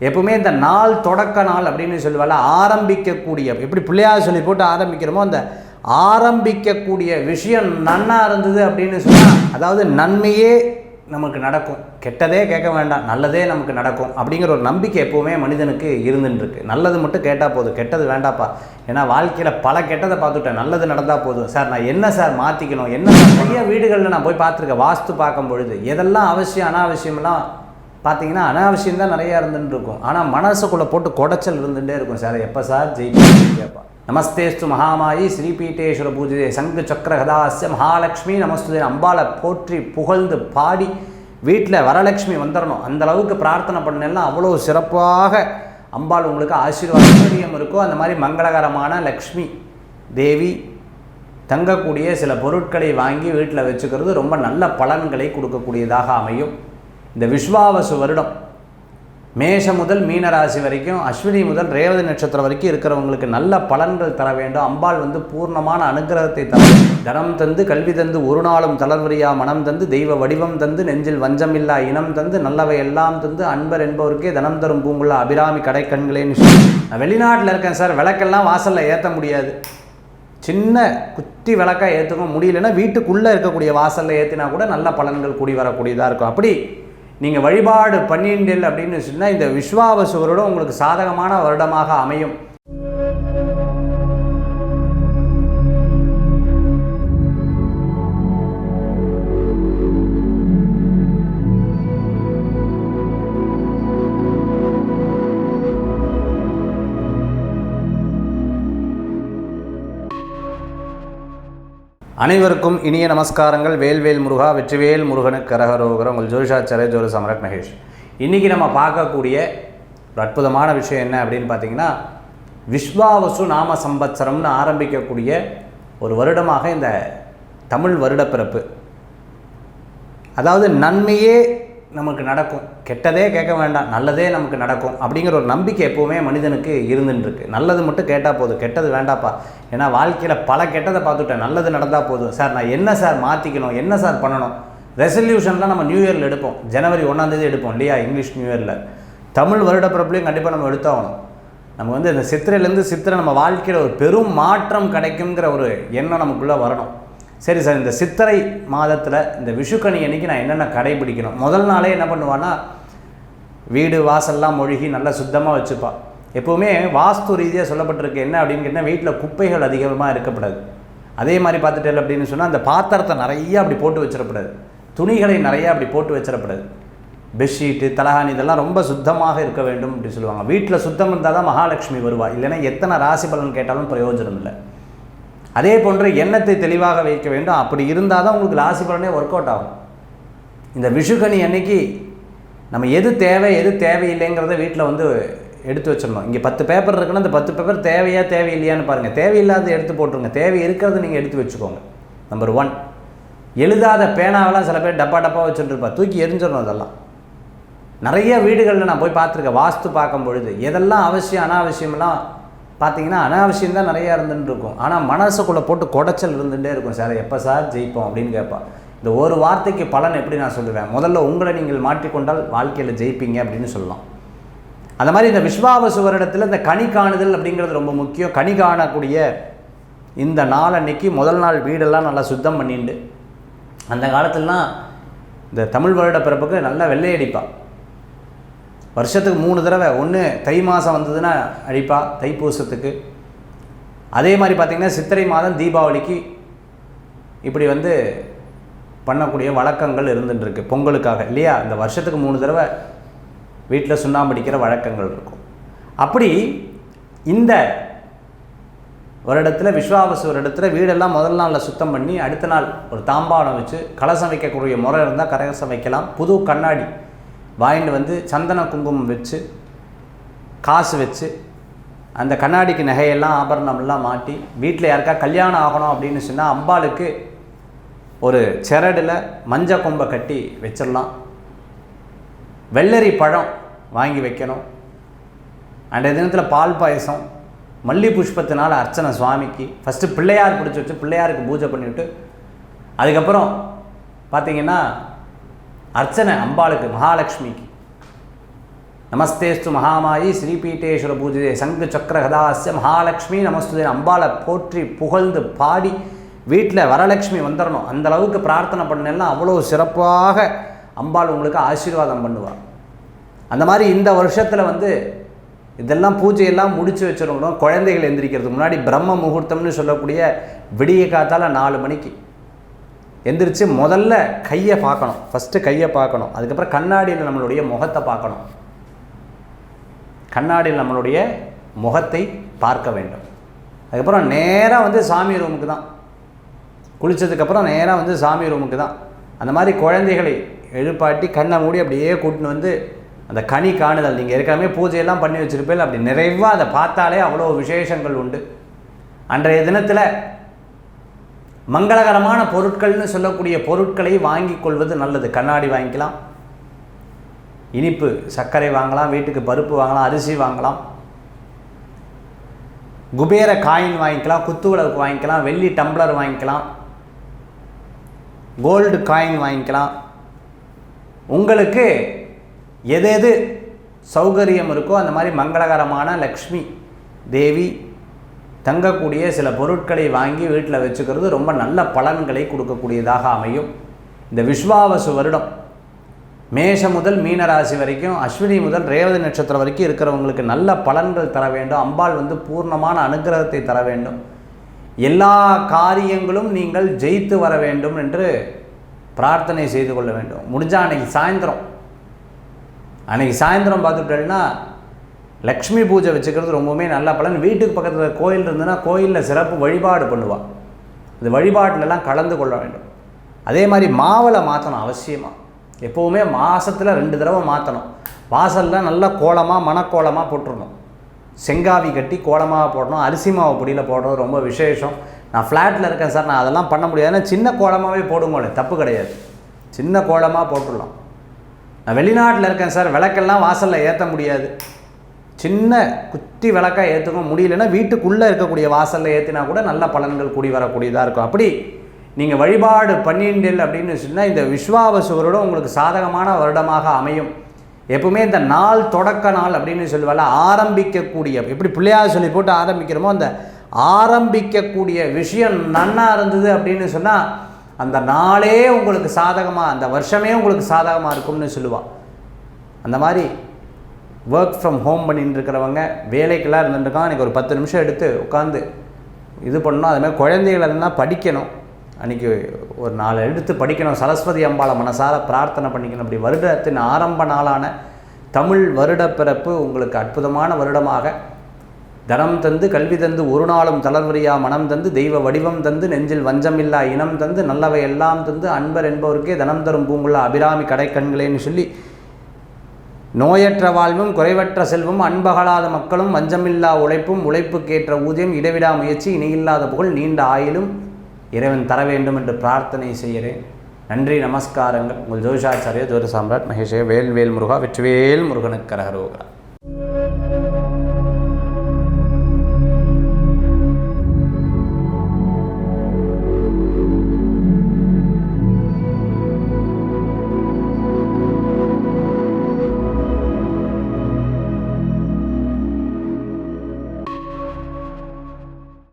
எப்பவுமே இந்த நாள் தொடக்க நாள் அப்படின்னு சொல்லுவாள் ஆரம்பிக்கக்கூடிய எப்படி பிள்ளையார் சொல்லி போட்டு ஆரம்பிக்கிறோமோ அந்த ஆரம்பிக்கக்கூடிய விஷயம் நன்னா இருந்தது அப்படின்னு சொன்னால் அதாவது நன்மையே நமக்கு நடக்கும். கெட்டதே கேட்க வேண்டாம் நல்லதே நமக்கு நடக்கும் அப்படிங்கிற ஒரு நம்பிக்கை எப்போவுமே மனிதனுக்கு இருந்துருக்கு நல்லது மட்டும் கேட்டால் போதும் கெட்டது வேண்டாப்பா. ஏன்னா வாழ்க்கையில் பல கெட்டதை பார்த்துட்டேன் நல்லது நடந்தால் போதும். சார் நான் என்ன சார் மாற்றிக்கணும் என்ன நிறைய வீடுகளில் நான் போய் பார்த்துருக்கேன் வாஸ்து பார்க்கும் பொழுது. எதெல்லாம் அவசியம் அனாவசியம்லாம் பார்த்தீங்கன்னா அனாவசியம் தான் நிறையா இருந்துட்டு இருக்கும் ஆனால் மனசுக்குள்ளே போட்டு குடைச்சல் இருந்துகிட்டே இருக்கும் சார். எப்போ சார்? ஜெயிப்பீங்க கேட்பா நமஸ்தேஸ்து மகாமாயி ஸ்ரீபீட்டேஸ்வர பூஜை சங்கு சக்கரகதாசிய மகாலட்சுமி நமஸ்துதே அம்பாளை போற்றி புகழ்ந்து பாடி வீட்டில் வரலட்சுமி வந்துடணும் அந்த அளவுக்கு பிரார்த்தனை பண்ணலாம் அவ்வளோ சிறப்பாக அம்பாள் உங்களுக்கு ஆசீர்வாதம் இருக்கோ அந்த மாதிரி மங்களகரமான லக்ஷ்மி தேவி தங்கக்கூடிய சில பொருட்களை வாங்கி வீட்டில் வச்சுக்கிறது ரொம்ப நல்ல பலன்களை கொடுக்கக்கூடியதாக அமையும். இந்த விஸ்வாவசு வருடம். மேஷம் முதல் மீனராசி வரைக்கும் அஸ்வினி முதல் ரேவதி நட்சத்திரம் வரைக்கும் இருக்கிறவங்களுக்கு நல்ல பலன்கள் தர வேண்டும். அம்பாள் வந்து பூர்ணமான அனுகிரகத்தை தர தனம் தந்து கல்வி தந்து ஒரு நாளும் தளர்வரியா மனம் தந்து தெய்வ வடிவம் தந்து நெஞ்சில் வஞ்சமில்லா இனம் தந்து நல்லவை எல்லாம் தந்து அன்பர் என்பவருக்கே தனம் தரும் பூங்குள்ள அபிராமி கடைக்கண்களேன்னு சொல்லி. நான் வெளிநாட்டில் இருக்கேன் சார் விளக்கெல்லாம் வாசலில் ஏற்ற முடியாது. சின்ன குத்தி விளக்கா ஏற்றுக்க முடியலன்னா வீட்டுக்குள்ளே இருக்கக்கூடிய வாசலில் ஏற்றினா கூட நல்ல பலன்கள் கூடி வரக்கூடியதாக இருக்கும். அப்படி நீங்கள் வழிபாடு பன்னிரெண்டில் அப்படின்னு சொன்னால் இந்த விஸ்வாவசுவரோடு உங்களுக்கு சாதகமான வருடமாக அமையும். அனைவருக்கும் இனிய நமஸ்காரங்கள். வேல்வேல் முருகா வெற்றிவேல் முருகனுக்கு கரகரோகரம். உங்கள் ஜோதிஷாச்சாரிய ஜோதி சமரத் மகேஷ். இன்றைக்கி நம்ம பார்க்கக்கூடிய ஒரு அற்புதமான விஷயம் என்ன அப்படின்னு பார்த்தீங்கன்னா விஸ்வாவசு நாம சம்பத்சரம்னு ஆரம்பிக்கக்கூடிய ஒரு வருடமாக இந்த தமிழ் வருடப்பிறப்பு. அதாவது நன்மையே நமக்கு நடக்கும். கெட்டதே கேட்க வேண்டாம் நல்லதே நமக்கு நடக்கும் அப்படிங்கிற ஒரு நம்பிக்கை எப்போவுமே மனிதனுக்கு இருந்துருக்கு நல்லது மட்டும் கேட்டால் போதும் கெட்டது வேண்டாப்பா. ஏன்னா வாழ்க்கையில் பல கெட்டதை பார்த்துட்டேன் நல்லது நடந்தால் போதும். சார் நான் என்ன சார் மாற்றிக்கணும் என்ன சார் பண்ணணும்? ரெசல்யூஷன்லாம் நம்ம நியூ இயரில் எடுப்போம். ஜனவரி ஒன்றாந்தேதி எடுப்போம் இல்லையா இங்கிலீஷ் நியூ இயரில் தமிழ் வருட பிறப்புலையும் கண்டிப்பாக நம்ம எடுத்தாகணும். நம்ம வந்து இந்த சித்திரையிலேருந்து சித்திரை நம்ம வாழ்க்கையில் ஒரு பெரும் மாற்றம் கிடைக்குங்கிற ஒரு எண்ணம் நமக்குள்ளே வரணும். சரி சார் இந்த சித்திரை மாதத்தில் இந்த விஷுக்கணி அன்னைக்கு நான் என்னென்ன கடைபிடிக்கணும்? முதல் நாளே என்ன பண்ணுவான்னா வீடு வாசல்லாம் மொழிகி நல்லா சுத்தமாக வச்சுப்பா. எப்போவுமே வாஸ்து ரீதியாக சொல்லப்பட்டிருக்கு என்ன அப்படின்னு கேட்டால் வீட்டில் குப்பைகள் அதிகமாக இருக்கக்கூடாது அதே மாதிரி பார்த்துட்டேன் அப்படின்னு சொன்னால் அந்த பாத்திரத்தை நிறையா அப்படி போட்டு வச்சிடக்கூடாது துணிகளை நிறையா அப்படி போட்டு வச்சிடக்கூடாது பெட்ஷீட்டு தலகாணி இதெல்லாம் ரொம்ப சுத்தமாக இருக்க வேண்டும் அப்படி சொல்லுவாங்க. வீட்டில் சுத்தம் இருந்தால் தான் மகாலட்சுமி வருவாள் இல்லைன்னா எத்தனை ராசி பலன் கேட்டாலும் பிரயோஜனம் இல்லை. அதே போன்று எண்ணத்தை தெளிவாக வைக்க வேண்டும். அப்படி இருந்தால் தான் உங்களுக்கு ராசி பலனே ஒர்க் அவுட் ஆகும். இந்த விஷுகனி அன்னைக்கு நம்ம எது தேவை எது தேவையில்லைங்கிறத வீட்டில் வந்து எடுத்து வச்சிடணும். இங்கே பத்து பேப்பர் இருக்குன்னா அந்த பத்து பேப்பர் தேவையா தேவையில்லையான்னு பாருங்கள் தேவையில்லாத எடுத்து போட்டுருங்க. தேவை இருக்கிறத நீங்கள் எடுத்து வச்சுக்கோங்க. நம்பர் ஒன் எழுதாத பேனாவெல்லாம் சில பேர் டப்பா டப்பா வச்சுட்டுருப்பா தூக்கி எரிஞ்சிடணும் அதெல்லாம். நிறைய வீடுகளில் நான் போய் பார்த்துருக்கேன். வாஸ்து பார்க்கும் பொழுது எதெல்லாம் அவசியம் அனாவசியம்லாம் பார்த்தீங்கன்னா அனாவசியம் தான் நிறையா இருந்துட்டு இருக்கும். ஆனால் மனசுக்குள்ளே போட்டு குடைச்சல் இருந்துகிட்டே இருக்கும். சார் எப்போ சார் ஜெயிப்போம் அப்படின்னு கேட்பா இந்த ஒரு வார்த்தைக்கு பலன் எப்படி நான் சொல்லுவேன்? முதல்ல உங்களை நீங்கள் மாற்றிக்கொண்டால் வாழ்க்கையில் ஜெயிப்பீங்க அப்படின்னு சொல்லலாம். அந்த மாதிரி இந்த விஸ்வாவசு வருடத்தில் இந்த கனி காணுதல் அப்படிங்கிறது ரொம்ப முக்கியம். கனி காணக்கூடிய இந்த நாள் அன்னைக்கு முதல் நாள் வீடெல்லாம் நல்லா சுத்தம் பண்ணிண்டு அந்த காலத்துலலாம் இந்த தமிழ் வருட பிறப்புக்கு நல்லா வெள்ளையடிப்பாள் வருஷத்துக்கு மூணு தடவை. ஒன்று தை மாதம் வந்ததுன்னா அழிப்பா தைப்பூசத்துக்கு அதே மாதிரி பார்த்திங்கன்னா சித்திரை மாதம் தீபாவளிக்கு இப்படி வந்து பண்ணக்கூடிய வழக்கங்கள் இருந்துட்டுருக்கு பொங்கலுக்காக. இல்லையா? இந்த வருஷத்துக்கு மூணு தடவை வீட்டில் சுண்ணாம்படிக்கிற வழக்கங்கள் இருக்கும். அப்படி இந்த வருடத்தில் விஸ்வாவசு வருடத்தில் வீடெல்லாம் முதல் நாளில் சுத்தம் பண்ணி அடுத்த நாள் ஒரு தாம்பாளம் வச்சு கலசம் வைக்கக்கூடிய முறை இருந்தால் கலசம் வைக்கலாம். புது கண்ணாடி வாங்கிட்டு வந்து சந்தன குங்குமம் வச்சு காசு வச்சு அந்த கண்ணாடிக்கு நகையெல்லாம் ஆபரணம்லாம் மாட்டி வீட்டில் யாருக்கா கல்யாணம் ஆகணும் அப்படின்னு சொன்னால் அம்பாளுக்கு ஒரு செரடில் மஞ்சள் கொம்பை கட்டி வச்சிடலாம். வெள்ளரி பழம் வாங்கி வைக்கணும். அன்றைய தினத்தில் பால் பாயசம் மல்லி புஷ்பத்தினால் அர்ச்சனை சுவாமிக்கு ஃபஸ்ட்டு பிள்ளையார் பிடிச்சி வச்சு பிள்ளையாருக்கு பூஜை பண்ணிவிட்டு அதுக்கப்புறம் பார்த்தீங்கன்னா அர்ச்சனை அம்பாளுக்கு மகாலட்சுமிக்கு. நமஸ்தேஸ்து மகாமாயி ஸ்ரீபீட்டேஸ்வர பூஜிதே சங்கு சக்கர கதாசிய மகாலட்சுமி நமஸ்துதே. அம்பாளை போற்றி புகழ்ந்து பாடி வீட்டில் வரலட்சுமி வந்துடணும் அந்த அளவுக்கு பிரார்த்தனை பண்ணலாம் அவ்வளோ சிறப்பாக அம்பாள் உங்களுக்கு ஆசீர்வாதம் பண்ணுவாள் அந்த மாதிரி இந்த வருஷத்தில் வந்து இதெல்லாம் பூஜையெல்லாம் முடித்து வச்சிருக்கணும் குழந்தைகள் எந்திரிக்கிறதுக்கு முன்னாடி பிரம்ம முகூர்த்தம்னு சொல்லக்கூடிய விடிய காத்தால் நாலு மணிக்கு. எந்திரிச்சு முதல்ல கையை பார்க்கணும். ஃபஸ்ட்டு கையை பார்க்கணும். அதுக்கப்புறம் கண்ணாடியில் நம்மளுடைய முகத்தை பார்க்கணும். கண்ணாடியில் நம்மளுடைய முகத்தை பார்க்க வேண்டும். அதுக்கப்புறம் நேராக வந்து சாமி ரூமுக்கு தான். குளித்ததுக்கப்புறம் நேராக வந்து சாமி ரூமுக்கு தான். அந்த மாதிரி குழந்தைகளை எழுப்பாட்டி கண்ணை மூடி அப்படியே கூட்டின்னு வந்து அந்த கனி காணுதல் நீங்கள் ஏற்கனவே பூஜையெல்லாம் பண்ணி வச்சுருப்பேன் அப்படி நிறைவாக அதை பார்த்தாலே அவ்வளோ விசேஷங்கள் உண்டு. அன்றைய தினத்தில் மங்களகரமான பொருட்கள்னு சொல்லக்கூடிய பொருட்களை வாங்கி கொள்வது நல்லது. கண்ணாடி வாங்கிக்கலாம் இனிப்பு சர்க்கரை வாங்கலாம் வீட்டுக்கு பருப்பு வாங்கலாம் அரிசி வாங்கலாம். குபேர காயின் வாங்கிக்கலாம் குத்து விளக்கு வாங்கிக்கலாம் வெள்ளி டம்ளர் வாங்கிக்கலாம். கோல்டு காயின் வாங்கிக்கலாம். உங்களுக்கு எது எது சௌகரியம் இருக்கோ அந்த மாதிரி மங்களகரமான லக்ஷ்மி தேவி தங்கக்கூடிய சில பொருட்களை வாங்கி வீட்டில் வச்சுக்கிறது ரொம்ப நல்ல பலன்களை கொடுக்கக்கூடியதாக அமையும். இந்த விஸ்வாவசு வருடம் மேஷம் முதல் மீனராசி வரைக்கும் அஸ்வினி முதல் ரேவதி நட்சத்திரம் வரைக்கும் இருக்கிறவங்களுக்கு நல்ல பலன்கள் தர வேண்டும். அம்பாள் வந்து பூர்ணமான அனுகிரகத்தை தர வேண்டும். எல்லா காரியங்களும் நீங்கள் ஜெயித்து வர வேண்டும் என்று பிரார்த்தனை செய்து கொள்ள வேண்டும். முடிஞ்சால் அன்னைக்கு சாயந்தரம். அன்னைக்கு சாயந்தரம் பார்த்துட்டேன்னா லக்ஷ்மி பூஜை வச்சுக்கிறது ரொம்பவுமே நல்ல பலன். வீட்டுக்கு பக்கத்தில் கோயில் இருந்ததுன்னா கோயிலில் சிறப்பு வழிபாடு பண்ணுவாள் இந்த வழிபாட்டிலலாம் கலந்து கொள்ள வேண்டும். அதே மாதிரி மாவளை மாற்றணும் அவசியமாக எப்போவுமே மாதத்தில் ரெண்டு தடவை மாற்றணும் வாசலில் நல்லா கோலமாக மணக்கோலமாக போட்டுருணும் செங்காவி கட்டி கோலமாக போடணும். அரிசி மாவு பொடியில் போடுறது ரொம்ப விசேஷம். நான் ஃப்ளாட்டில் இருக்கேன் சார். நான் அதெல்லாம் பண்ண முடியாதுன்னா சின்ன கோலமாகவே போடுங்களே தப்பு கிடையாது. சின்ன கோலமாக போட்டுடலாம். நான் வெளிநாட்டில் இருக்கேன் சார். விளக்கெல்லாம் வாசலில் ஏற்ற முடியாது. சின்ன குத்தி விளக்காக ஏற்றுக்க முடியலன்னா வீட்டுக்குள்ளே இருக்கக்கூடிய வாசலில் ஏற்றினா கூட நல்ல பலன்கள் கூடி வரக்கூடியதாக இருக்கும். அப்படி நீங்கள் வழிபாடு பண்ணிண்டல் அப்படின்னு சொன்னால் இந்த விஸ்வாவசு வருடம் உங்களுக்கு சாதகமான வருடமாக அமையும். எப்பவுமே இந்த நாள் தொடக்க நாள் அப்படின்னு சொல்லுவாங்க ஆரம்பிக்கக்கூடிய எப்படி பிள்ளையார் சொல்லி போட்டு ஆரம்பிக்கிறோமோ அந்த ஆரம்பிக்கக்கூடிய விஷயம் நன்னா இருந்தது அப்படின்னு சொன்னால் அந்த நாளே உங்களுக்கு சாதகமாக அந்த வருஷமே உங்களுக்கு சாதகமாக இருக்கும்னு சொல்லுவாள் அந்த மாதிரி ஒர்க் ஃப்ரம் ஹோம் பண்ணிட்டு இருக்கிறவங்க வேலைக்கெல்லாம் இருந்துட்டுருக்காங்க அன்றைக்கி ஒரு பத்து நிமிஷம் எடுத்து உட்காந்து இது பண்ணணும் அதுமாதிரி குழந்தைகள் இருந்தால் படிக்கணும். அன்றைக்கி ஒரு நாலு எடுத்து படிக்கணும். சரஸ்வதி அம்பாளை மனசார பிரார்த்தனை பண்ணிக்கணும். அப்படி வருடத்தின் ஆரம்ப நாளான தமிழ் வருட பிறப்பு உங்களுக்கு அற்புதமான வருடமாக. தனம் தந்து கல்வி தந்து ஒரு நாளும் தளர்வரியா மனம் தந்து தெய்வ வடிவம் தந்து நெஞ்சில் வஞ்சமில்லா இனம் தந்து நல்லவை எல்லாம் தந்து அன்பர் என்பவருக்கே தனம் தரும் பூங்குள்ள அபிராமி கடைக்கண்களேன்னு சொல்லி நோயற்ற வாழ்வும் குறைவற்ற செல்வம் அன்பகலாத மக்களும் வஞ்சமில்லா உழைப்பும் உழைப்புக்கேற்ற ஊதியம் இடைவிடா முயற்சி இணையில்லாத புகழ் நீண்ட ஆயிலும் இறைவன் தர வேண்டும் என்று பிரார்த்தனை செய்கிறேன். நன்றி நமஸ்காரங்கள். உங்கள் ஜோஷாச்சாரிய ஜோதி சாம்ராட் மகேஷே வேல் வேல் முருகா வெற்றிவேல் முருகனுக்கு கரகரோகரா